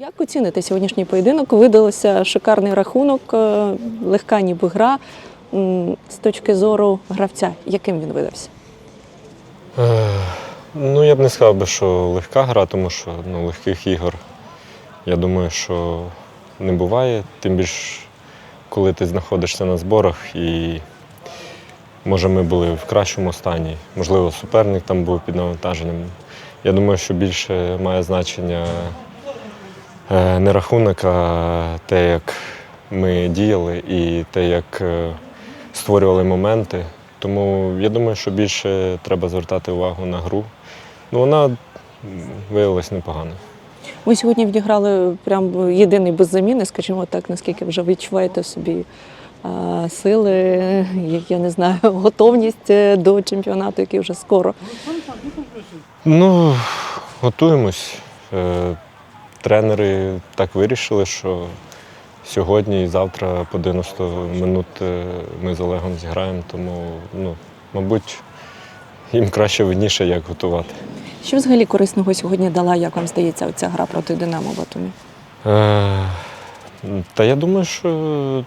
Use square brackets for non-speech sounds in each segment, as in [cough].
Як оціните сьогоднішній поєдинок? Видалося шикарний рахунок, е, легка ніби гра. З точки зору гравця, яким він видався? Е, Ну, я б не сказав би, що легка гра, тому що ну, легких ігор, я думаю, що не буває. Тим більше, коли ти знаходишся на зборах і може ми були в кращому стані, можливо, суперник там був під навантаженням. Я думаю, що більше має значення не рахунок, а те, як ми діяли і те, як е, створювали моменти. Тому я думаю, що більше треба звертати увагу на гру. Ну, вона виявилась непоганою. Ви сьогодні відіграли прям єдиний без заміни, скажімо так, наскільки вже відчуваєте в собі е, сили, я- я не знаю, [laughs] готовність е, до чемпіонату, який вже скоро. Ну, готуємось. Тренери так вирішили, що сьогодні і завтра по 90 минут е, ми з Олегом зіграємо, тому, ну, мабуть, їм краще видніше, як готувати. Що взагалі корисного сьогодні дала, як вам здається, оця гра проти Динамо Батумі? Е, Та я думаю, що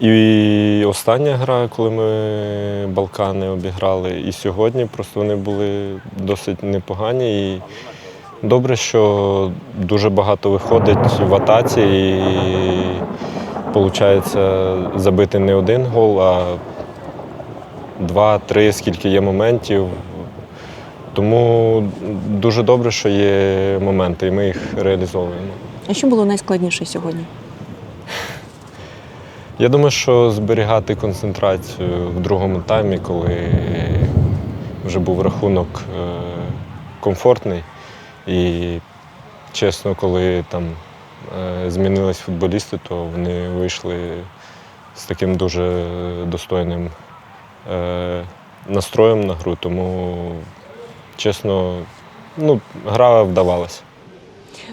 і остання гра, коли ми Балкани обіграли, і сьогодні просто вони були досить непогані. І добре, що дуже багато виходить в атаці і виходить забити не один гол, а два-три, скільки є моментів. Тому дуже добре, що є моменти, і ми їх реалізовуємо. А що було найскладніше сьогодні? Я думаю, що зберігати концентрацію в другому таймі, коли вже був рахунок е, комфортний. І чесно, коли там е, змінились футболісти, то вони вийшли з таким дуже достойним е, настроєм на гру. Тому, чесно, ну, гра вдавалася.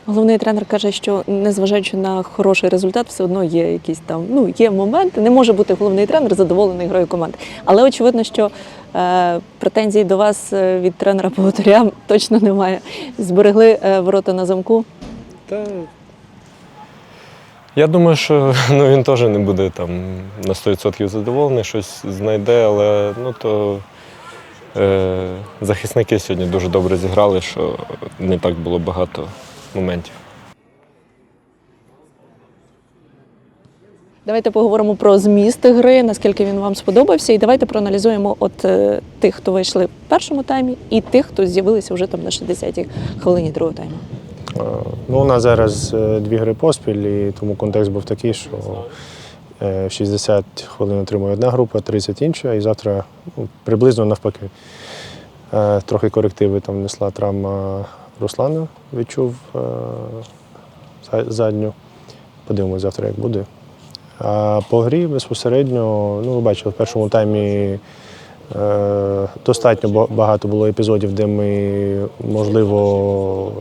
Головний тренер каже, що незважаючи на хороший результат, все одно є якісь там ну є моменти. Не може бути головний тренер задоволений грою команди. Але очевидно, що претензій до вас е, від тренера Богатиря точно немає. Зберегли е, ворота на замку. Та я думаю, що [laughs] ну, він теж не буде там на 100% задоволений, щось знайде, але ну то е, захисники сьогодні дуже добре зіграли, що не так було багато моментів. Давайте поговоримо про зміст гри, наскільки він вам сподобався, і давайте проаналізуємо от е, тих, хто вийшли в першому таймі, і тих, хто з'явилися вже там на 60-й хвилині другого тайму. Е, Ну, у нас зараз е, дві гри поспіль, і тому контекст був такий, що е, 60 хвилин отримує одна група, 30 інша, і завтра ну, приблизно навпаки. Трохи корективи там внесла травма Руслана, відчув за- задню. Подивимось завтра, як буде. А по грі безпосередньо, ну, ви бачили, в першому таймі е, достатньо багато було епізодів, де ми, можливо,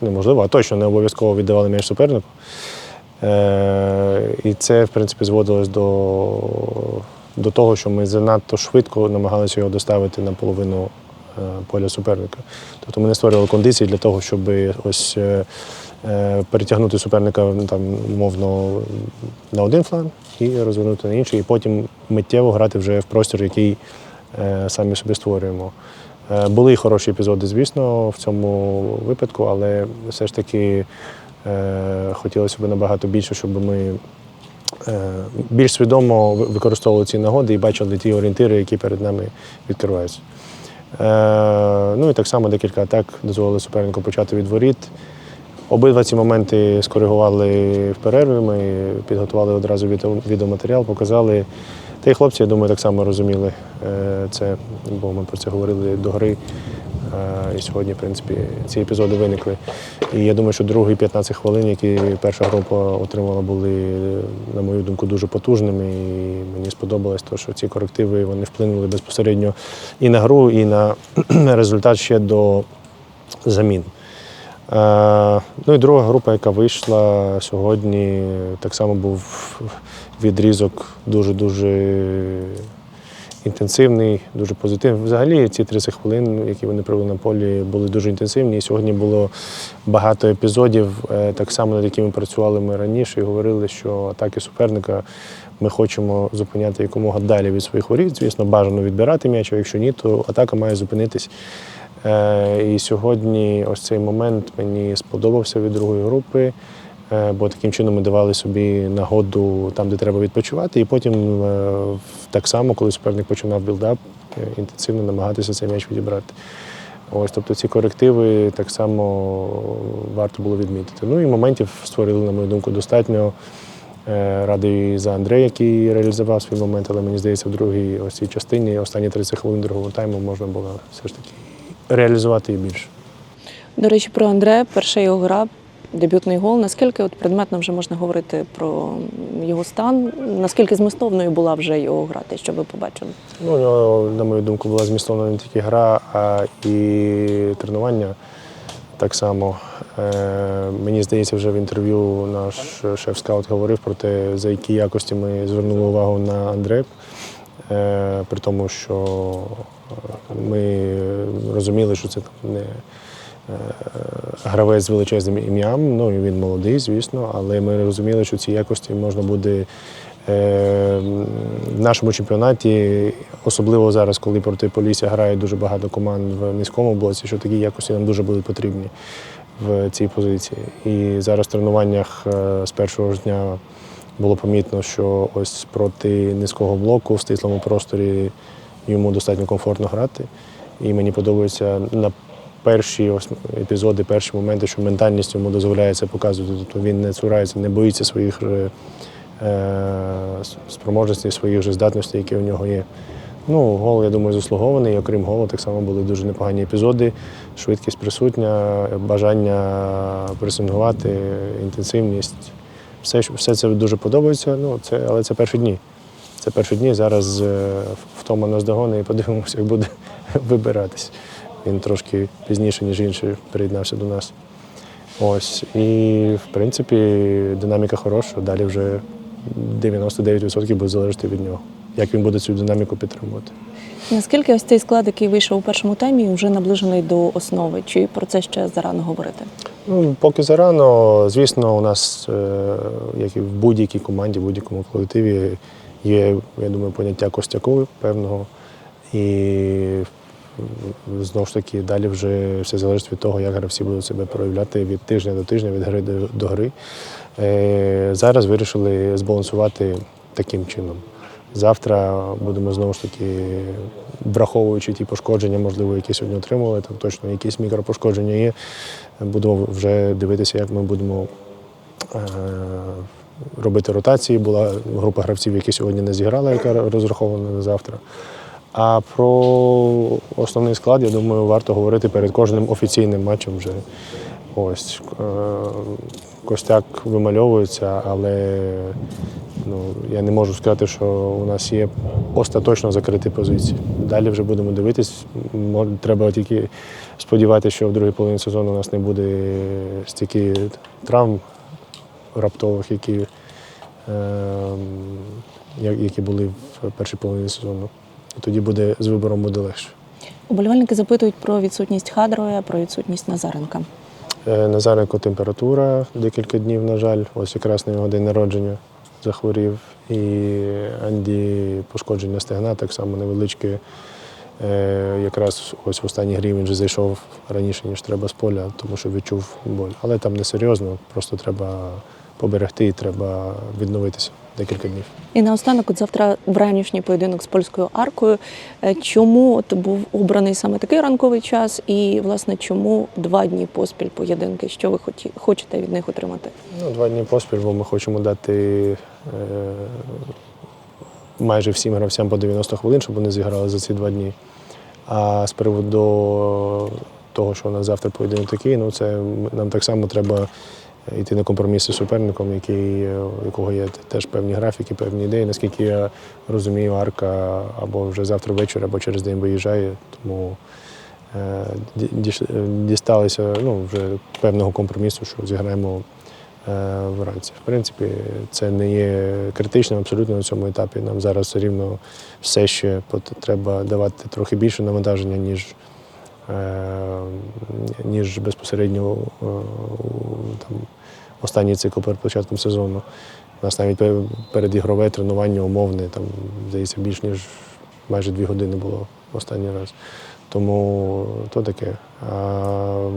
неможливо, а точно не обов'язково віддавали м'яч супернику. Е, і це, в принципі, зводилось до, до того, що ми занадто швидко намагалися його доставити на половину поля суперника. Тобто ми не створювали кондиції для того, щоб ось е, е, перетягнути суперника ну, там, умовно на один фланг і розвернути на інший, і потім миттєво грати вже в простір, який е, самі собі створюємо. Е, Були хороші епізоди, звісно, в цьому випадку, але все ж таки е, хотілося б набагато більше, щоб ми е, більш свідомо використовували ці нагоди і бачили ті орієнтири, які перед нами відкриваються. Е, ну і так само декілька атак дозволили супернику почати від воріт. Обидва ці моменти скоригували в перерві. Ми підготували одразу відео- відеоматеріал, показали. Та й хлопці, я думаю, так само розуміли е, це, бо ми про це говорили до гри. Е, І сьогодні, в принципі, ці епізоди виникли. І я думаю, що другі 15 хвилин, які перша група отримала, були, на мою думку, дуже потужними. І мені сподобалось, те, що ці корективи вони вплинули безпосередньо і на гру, і на [clears throat] результат ще до замін. Е, Ну і друга група, яка вийшла сьогодні, так само був відрізок дуже-дуже інтенсивний, дуже позитивний. Взагалі ці 30 хвилин, які вони провели на полі, були дуже інтенсивні. І сьогодні було багато епізодів, е, так само над якими працювали ми раніше, і говорили, що атаки суперника ми хочемо зупиняти якомога далі від своїх воріт. Звісно, бажано відбирати м'яч, а якщо ні, то атака має зупинитись. Е, І сьогодні ось цей момент мені сподобався від другої групи, бо таким чином ми давали собі нагоду там, де треба відпочивати, і потім е, так само, коли суперник починав білдап, е, інтенсивно намагатися цей м'яч відібрати. Ось, тобто ці корективи так само варто було відмітити. Ну і моментів створили, на мою думку, достатньо. Е, Радий за Андрея, який реалізував свій момент, але мені здається, в другій ось цій частині, останні 30 хвилин другого тайму можна було все ж таки реалізувати і більше. До речі, про Андре, перша його гра, дебютний гол. Наскільки от предметно вже можна говорити про його стан? Наскільки змістовною була вже його гра, те, що ви побачили? Ну, на мою думку, була змістовна не тільки гра, а і тренування. Так само. Е, мені здається, вже в інтерв'ю наш шеф-скаут говорив про те, за які якості ми звернули увагу на Андре. Е, при тому, що ми розуміли, що це не гравець з величезним ім'ям. Ну і він молодий, звісно, але ми розуміли, що ці якості можна буде е, в нашому чемпіонаті, особливо зараз, коли проти Полісся грає дуже багато команд в низькому блоці, що такі якості нам дуже будуть потрібні в цій позиції. І зараз в тренуваннях е, з першого ж дня було помітно, що ось проти низького блоку в стислому просторі йому достатньо комфортно грати. І мені подобається на перші епізоди, перші моменти, що ментальність йому дозволяє це показувати. Тобто він не цурається, не боїться своїх е, е, спроможностей, своїх же здатностей, які у нього є. Ну, гол, я думаю, заслугований. Окрім голу, так само були дуже непогані епізоди. Швидкість присутня, бажання пресингувати, інтенсивність. Все, все це дуже подобається, ну, це, але це перші дні. Це перші дні. Зараз е, втома нас догони і подивимося, як буде [laughs] вибиратись. Він трошки пізніше, ніж інші, приєднався до нас. Ось. І, в принципі, динаміка хороша. Далі вже 99% буде залежати від нього. Як він буде цю динаміку підтримувати. Наскільки ось цей склад, який вийшов у першому таймі, вже наближений до основи? Чи про це ще зарано говорити? Ну, поки зарано, звісно, у нас, е, як і в будь-якій команді, в будь-якому колективі, є, я думаю, поняття костяку певного. І знову ж таки, далі вже все залежить від того, як гравці будуть себе проявляти від тижня до тижня, від гри до, до гри. Е, Зараз вирішили збалансувати таким чином. Завтра будемо знову ж таки, враховуючи ті пошкодження, можливо, які сьогодні отримували, там точно якісь мікропошкодження є. Будемо вже дивитися, як ми будемо е, робити ротації. Була група гравців, які сьогодні не зіграли, яка розрахована на завтра. А про основний склад, я думаю, варто говорити перед кожним офіційним матчем вже. Ось е, костяк вимальовується, але ну, я не можу сказати, що у нас є остаточно закриті позиції. Далі вже будемо дивитись. Треба тільки сподіватися, що в другій половині сезону у нас не буде стільки травм раптових, які, е, які були в першій половині сезону. Тоді буде з вибором буде легше. Уболівальники запитують про відсутність Хадроя, про відсутність Назаренка. Е, Назаренко температура декілька днів, на жаль, ось якраз на його день народження захворів. І Анді пошкодження стегна, так само невеличке. Е, Якраз ось в останній грі він вже зайшов раніше, ніж треба з поля, тому що відчув боль. Але там не серйозно, просто треба поберегти і треба відновитися декілька днів. І наостанок, от завтра вранішній поєдинок з польською аркою. Е, Чому от був обраний саме такий ранковий час, і власне чому два дні поспіль поєдинки? Що ви хочете від них отримати? Ну, два дні поспіль, бо ми хочемо дати е, майже всім гравцям по 90 хвилин, щоб вони зіграли за ці два дні. А з приводу того, що у нас завтра поєдинок такий, ну це нам так само треба йти на компроміси з суперником, який, е, у якого є теж певні графіки, певні ідеї. Наскільки я розумію, арка або вже завтра ввечері, або через день виїжджає. Тому е, е, дісталися ну, вже певного компромісу, що зіграємо вранці. В принципі, це не є критичним абсолютно на цьому етапі. Нам зараз все рівно все ще треба давати трохи більше навантаження, ніж, ніж безпосередньо е, там, останній цикл перед початком сезону. У нас навіть передігрове тренування умовне, там, здається, більш ніж майже дві години було останній раз. Тому то таке. А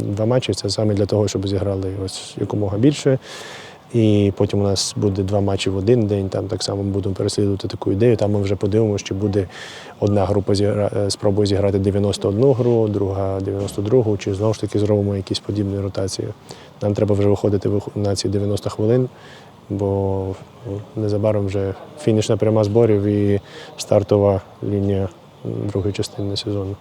два матчі це саме для того, щоб зіграли ось якомога більше. І потім у нас буде два матчі в один день. Там так само будемо переслідувати таку ідею. Там ми вже подивимося, чи буде одна група зігра... е, спробує зіграти 91 гру, друга 92, чи знову ж таки зробимо якісь подібні ротації. Нам треба вже виходити на ці 90 хвилин, бо ну, незабаром вже фінішна пряма зборів і стартова лінія другої частини сезону.